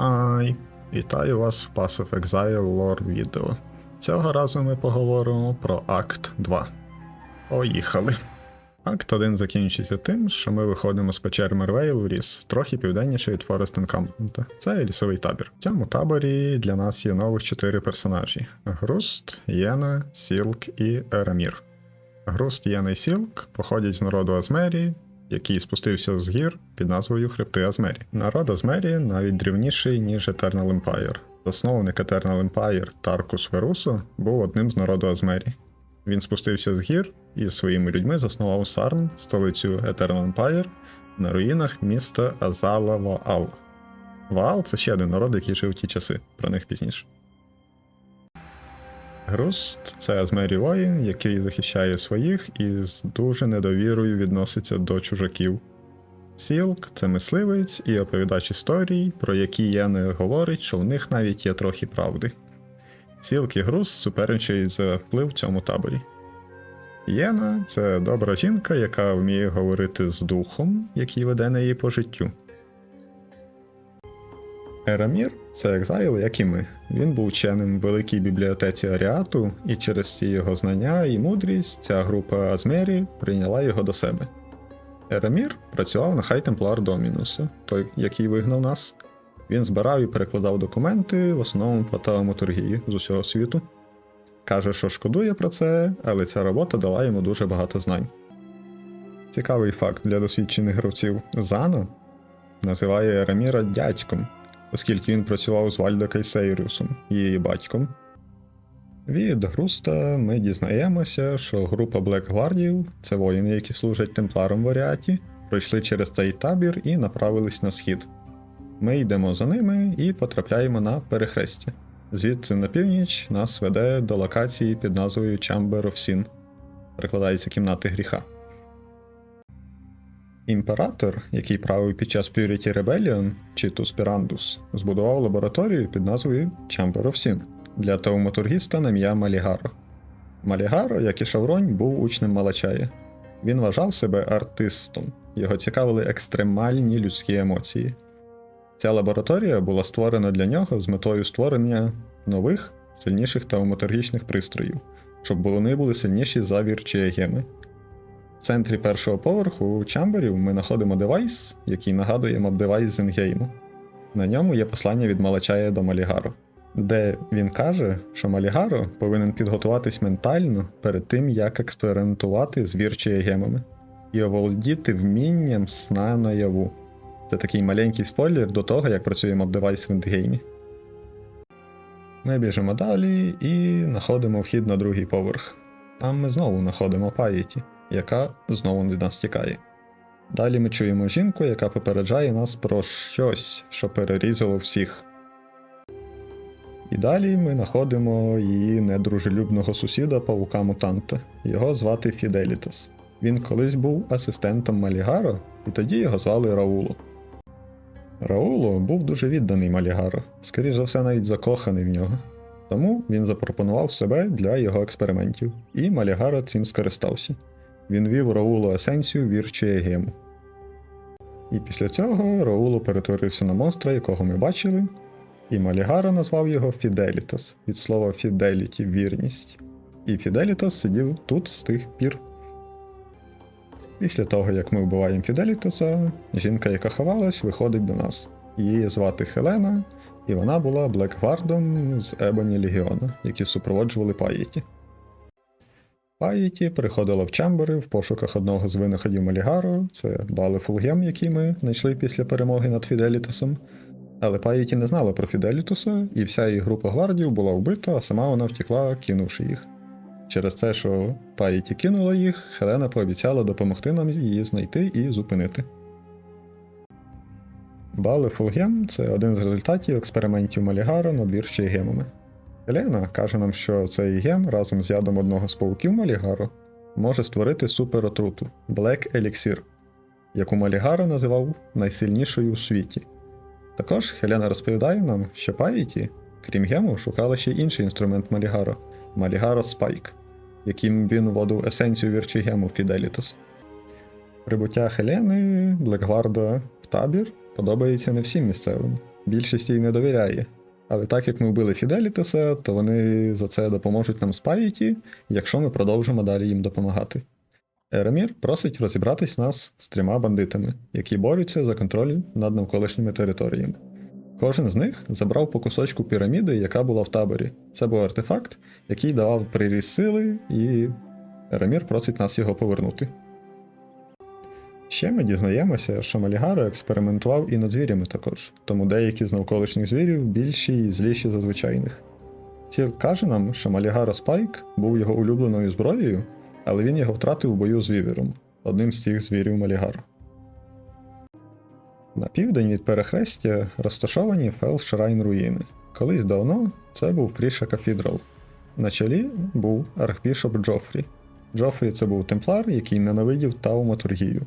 Ай, вітаю вас в Pass of Exile Lore відео. Цього разу ми поговоримо про Акт 2. Поїхали. Акт 1 закінчується тим, що ми виходимо з печер Мервейл в ліс, трохи південніше від Форест Encampment. Це лісовий табір. В цьому таборі для нас є нових чотири персонажі: Груст, Єна, Сілк і Ерамір. Груст, Єна і Сілк походять з народу Азмері, який спустився з гір під назвою Хребти Азмері. Народ Азмері навіть дрівніший, ніж Eternal Empire. Засновник Eternal Empire Таркус Верусо був одним з народу Азмері. Він спустився з гір і своїми людьми заснував Сарн, столицю Eternal Empire, на руїнах міста Азала Ваал. Ваал це ще один народ, який жив в ті часи, про них пізніше. Груст це Азмері воїн, який захищає своїх і з дуже недовірою відноситься до чужаків. Сілк це мисливець і оповідач історій, про які Єне говорить, що в них навіть є трохи правди. Сілк і Груст суперечать за вплив в цьому таборі. Єна це добра жінка, яка вміє говорити з духом, який веде неї по життю. Ерамір це екзайл, як і ми. Він був вченим в великій бібліотеці Аріату, і через ці його знання і мудрість ця група Азмері прийняла його до себе. Ерамір працював на Хай Темплар Домінуса, той, який вигнав нас. Він збирав і перекладав документи, в основному по телемотургії з усього світу. Каже, що шкодує про це, але ця робота дала йому дуже багато знань. Цікавий факт для досвідчених гравців Зано називає Ераміра дядьком, оскільки він працював з Вальдо Кейсейріусом, її батьком. Від Груста ми дізнаємося, що група Black Гвардів це воїни, які служать темпларам в Аріаті, пройшли через цей табір і направились на схід. Ми йдемо за ними і потрапляємо на перехрестя. Звідси на північ нас веде до локації під назвою Chamber of Sin. Перекладається кімнати гріха. Імператор, який правив під час Purity Rebellion, чи Туспірандус, збудував лабораторію під назвою Chamber of Sin для тауматургіста на ім'я Малігаро. Малігаро, як і Шавронь, був учнем Малачая. Він вважав себе артистом, його цікавили екстремальні людські емоції. Ця лабораторія була створена для нього з метою створення нових, сильніших тауматургічних пристроїв, щоб вони були сильніші за вірчієгеми. В центрі першого поверху у чамберів ми знаходимо девайс, який нагадує моб-девайс з інгейму. На ньому є послання від Малачая до Малігаро, де він каже, що Малігаро повинен підготуватись ментально перед тим, як експериментувати з вірчієгемами і оволодіти вмінням сна наяву. Це такий маленький спойлер до того, як працює моб-девайс в ендгеймі. Ми біжимо далі і знаходимо вхід на другий поверх. Там ми знову знаходимо Паєті, яка знову від нас тікає. Далі ми чуємо жінку, яка попереджає нас про щось, що перерізало всіх. І далі ми знаходимо її недружелюбного сусіда павука мутанта. Його звати Фіделітас. Він колись був асистентом Малігаро, і тоді його звали Рауло. Рауло був дуже відданий Малігаро, скоріш за все, навіть закоханий в нього. Тому він запропонував себе для його експериментів, і Малігаро цим скористався. Він вів Раулу есенцію вірчує гему. І після цього Рауло перетворився на монстра, якого ми бачили, і Малігаро назвав його Фіделітас від слова Фіделіті вірність. І Фіделітас сидів тут з тих пір. Після того, як ми вбиваємо Фіделітаса, жінка, яка ховалась, виходить до нас. Її звати Хелена, і вона була Блекгвардом з Ебоні Легіона, які супроводжували Паєті. Паєті приходила в Чамбери в пошуках одного з винаходів Малігаро, це Бали Фулгем, який ми знайшли після перемоги над Фіделітасом. Але Паєті не знала про Фіделітуса, і вся її група гвардів була вбита, а сама вона втекла, кинувши їх. Через те, що Паєті кинула їх, Хелена пообіцяла допомогти нам її знайти і зупинити. Бали Фулгем це один з результатів експериментів Малігаро над вірчою гемами. Хелена каже нам, що цей гем разом з ядом одного з пауків Малігаро може створити суперотруту Black Elixir, яку Малігаро називав найсильнішою у світі. Також Хелена розповідає нам, що Паєті, крім гему, шукала ще інший інструмент Малігаро Малігаро Спайк, яким він вводив есенцію вірчигему Фіделітас. Прибуття Хелени Блекгварда в табір подобається не всім місцевим. більшість їй не довіряє. Але так як ми вбили Фіделітеса, то вони за це допоможуть нам з Пайеті, якщо ми продовжимо далі їм допомагати. Еремір просить розібратись нас з трьома бандитами, які борються за контроль над навколишніми територіями. Кожен з них забрав по кусочку піраміди, яка була в таборі. Це був артефакт, який давав приріст сили, і Еремір просить нас його повернути. Ще ми дізнаємося, що Малігаро експериментував і над звірями також, тому деякі з навколишніх звірів більші і зліші за звичайних. Сіл каже нам, що Малігаро Спайк був його улюбленою зброєю, але він його втратив у бою з Вівером, одним з цих звірів Малігаро. На південь від перехрестя розташовані Фелшрайн руїни. Колись давно це був Фріша Кафідрал. На чолі був архбішоп Джофрі. Джофрі це був темплар, який ненавидів тауматургію.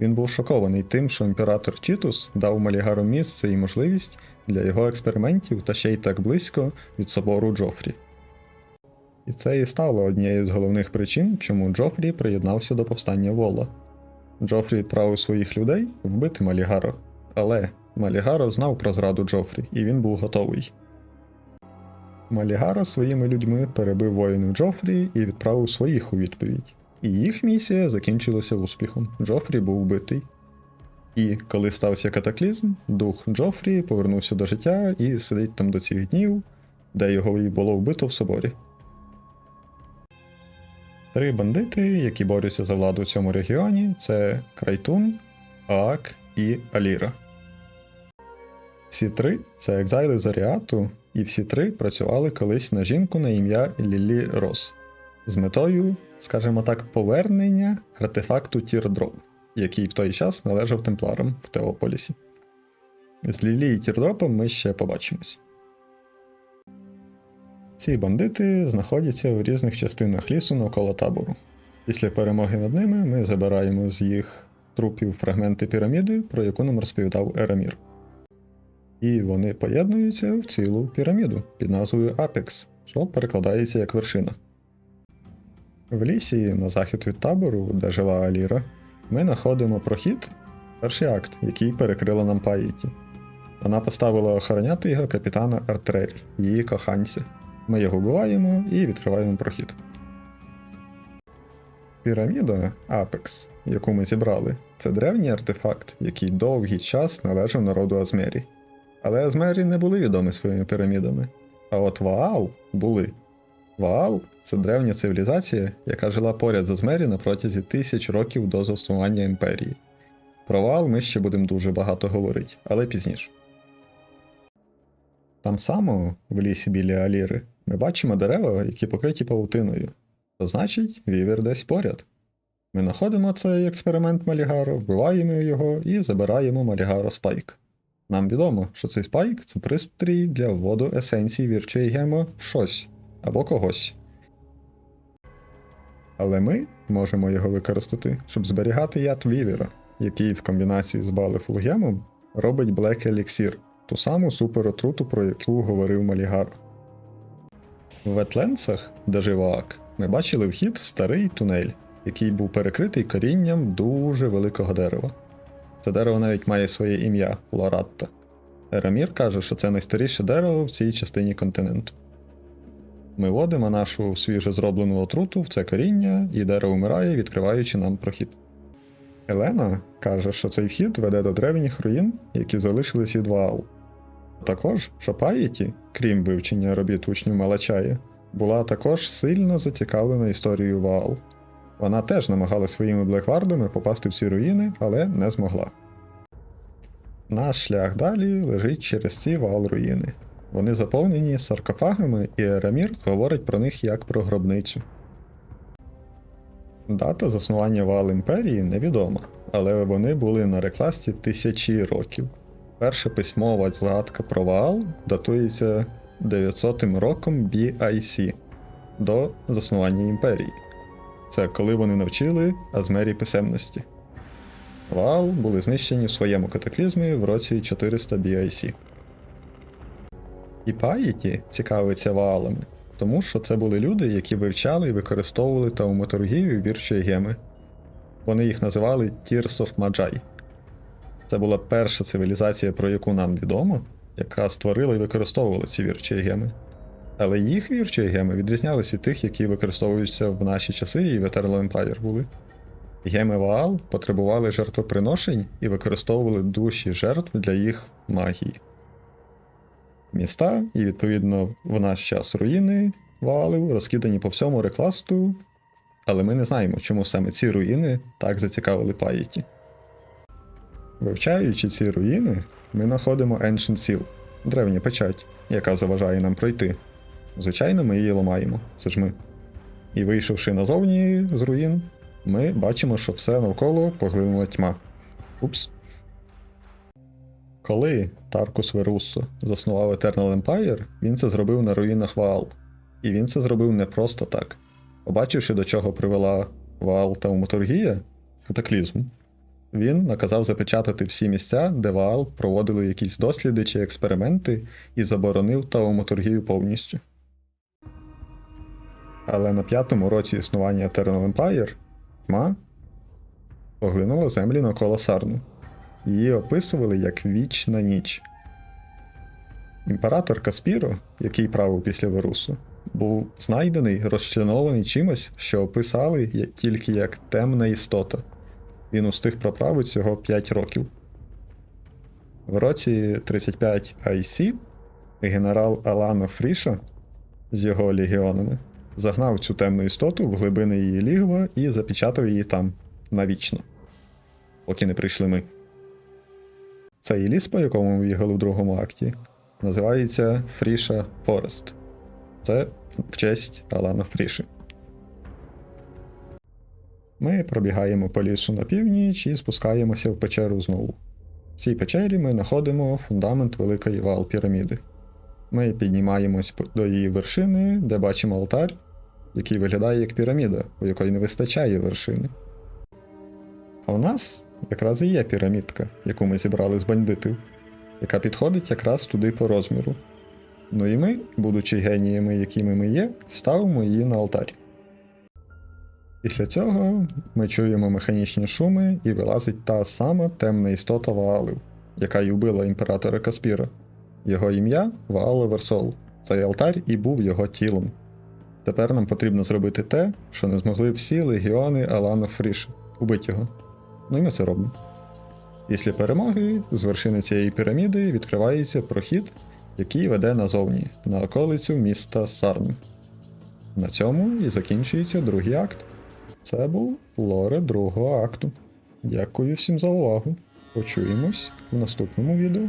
Він був шокований тим, що імператор Чітус дав Малігару місце і можливість для його експериментів та ще й так близько від собору Джофрі. І це і стало однією з головних причин, чому Джофрі приєднався до повстання Вола. Джофрі відправив своїх людей вбити Малігаро, але Малігаро знав про зраду Джофрі, і він був готовий. Малігаро своїми людьми перебив воїнів Джофрі і відправив своїх у відповідь. І їх місія закінчилася успіхом. Джофрі був вбитий. І коли стався катаклізм, дух Джофрі повернувся до життя і сидить там до цих днів, де його і було вбито в соборі. Три бандити, які борються за владу в цьому регіоні, це Крайтун, Аак і Аліра. Всі три це екзайли з Аріату, і всі три працювали колись на жінку на ім'я Лілі Рос з метою, скажімо так, повернення артефакту Тірдроп, який в той час належав темпларам в Теополісі. З Лілі і Тірдропом ми ще побачимось. Ці бандити знаходяться в різних частинах лісу навколо табору. Після перемоги над ними ми забираємо з їх трупів фрагменти піраміди, про яку нам розповідав Ерамір. І вони поєднуються в цілу піраміду під назвою Апекс, що перекладається як вершина. В лісі на захід від табору, де жила Аліра, ми знаходимо прохід, перший акт, який перекрила нам Паїті. Вона поставила охороняти його капітана Артрель, її коханця. Ми його вбиваємо і відкриваємо прохід. Піраміда Апекс, яку ми зібрали, це древній артефакт, який довгий час належав народу Азмері. Але Азмері не були відомі своїми пірамідами. А от Ваал були. Ваал це древня цивілізація, яка жила поряд з Азмері на протязі тисяч років до заснування імперії. Про Ваал ми ще будемо дуже багато говорити, але пізніше. Там само, в лісі біля Аліри, ми бачимо дерева, які покриті павутиною. То значить, вівер десь поряд. Ми знаходимо цей експеримент Малігаро, вбиваємо його і забираємо Малігаро Спайк. Нам відомо, що цей спайк це пристрій для вводу есенції вірчої гемо в щось або когось. Але ми можемо його використати, щоб зберігати яд вівера, який в комбінації з балефулгемом робить Black Elixir, ту саму суперотруту, про яку говорив Малігар. В Ветленсах, де жив Аак, ми бачили вхід в старий тунель, який був перекритий корінням дуже великого дерева. Це дерево навіть має своє ім'я Лоратта. Ерамір каже, що це найстаріше дерево в цій частині континенту. Ми вводимо нашу свіже зроблену отруту в це коріння, і дерево вмирає, відкриваючи нам прохід. Елена каже, що цей вхід веде до древніх руїн, які залишились від Ваал. Також, що Паєті, крім вивчення робіт учнів Малачая, була також сильно зацікавлена історією Ваал. Вона теж намагалася своїми блеквардами попасти в ці руїни, але не змогла. Наш шлях далі лежить через ці вал руїни. Вони заповнені саркофагами, і Ерамір говорить про них як про гробницю. Дата заснування вал імперії невідома, але вони були на рекласті тисячі років. Перша письмова згадка про вал датується 900 роком BIC до заснування імперії. Це коли вони навчили Азмері писемності. Ваал були знищені в своєму катаклізмі в році 400 BIC. І Паїті цікавиться Ваалами, тому що це були люди, які вивчали і використовували тауматургію вірчої геми. Вони їх називали Tears of Magi. Це була перша цивілізація, про яку нам відомо, яка створила і використовувала ці вірчі геми. Але їх вірчі геми відрізнялись від тих, які використовуються в наші часи і в Eternal Empire були. Геми Ваал потребували жертвоприношень і використовували душі жертв для їх магії. Міста і, відповідно, в наш час руїни Ваалів розкидані по всьому рекласту, але ми не знаємо, чому саме ці руїни так зацікавили паїті. Вивчаючи ці руїни, ми знаходимо Ancient Seal, древню печать, яка заважає нам пройти. Звичайно, ми її ламаємо, це ж ми. І вийшовши назовні з руїн, ми бачимо, що все навколо поглинула тьма. Упс. Коли Таркус Веруссо заснував Eternal Empire, він це зробив на руїнах Ваал. І він це зробив не просто так. Побачивши, до чого привела Ваал та Уматургія, катаклізм, він наказав запечатати всі місця, де Ваал проводили якісь досліди чи експерименти, і заборонив тауматургію повністю. Але на п'ятому році існування Eternal Empire тьма поглинула землі навколо Сарну. Її описували як вічна ніч. Імператор Каспіро, який правив після Верусу, був знайдений розчленований чимось, що описали я- тільки як темна істота. Він устиг проправити всього 5 років. В році 35 IC генерал Алано Фріша з його легіонами загнав цю темну істоту в глибини її лігва і запечатав її там навічно, поки не прийшли ми. Цей ліс, по якому ми їхали в другому акті, називається Фріша Форест. Це в честь Алана Фріші. Ми пробігаємо по лісу на північ і спускаємося в печеру знову. В цій печері ми знаходимо фундамент великої вал піраміди. Ми піднімаємось до її вершини, де бачимо алтар, який виглядає як піраміда, у якої не вистачає вершини. А у нас якраз і є пірамідка, яку ми зібрали з бандитів, яка підходить якраз туди по розміру. Ну і ми, будучи геніями, якими ми є, ставимо її на алтарі. Після цього ми чуємо механічні шуми і вилазить та сама темна істота Ваалів, яка й убила імператора Каспіра. Його ім'я Ваало Версол. Цей алтар і був його тілом. Тепер нам потрібно зробити те, що не змогли всі легіони Алана Фріша убити його. Ну і ми це робимо. Після перемоги з вершини цієї піраміди відкривається прохід, який веде назовні, на околицю міста Сарн. На цьому і закінчується другий акт. Це був лоре другого акту. Дякую всім за увагу. Почуємось в наступному відео.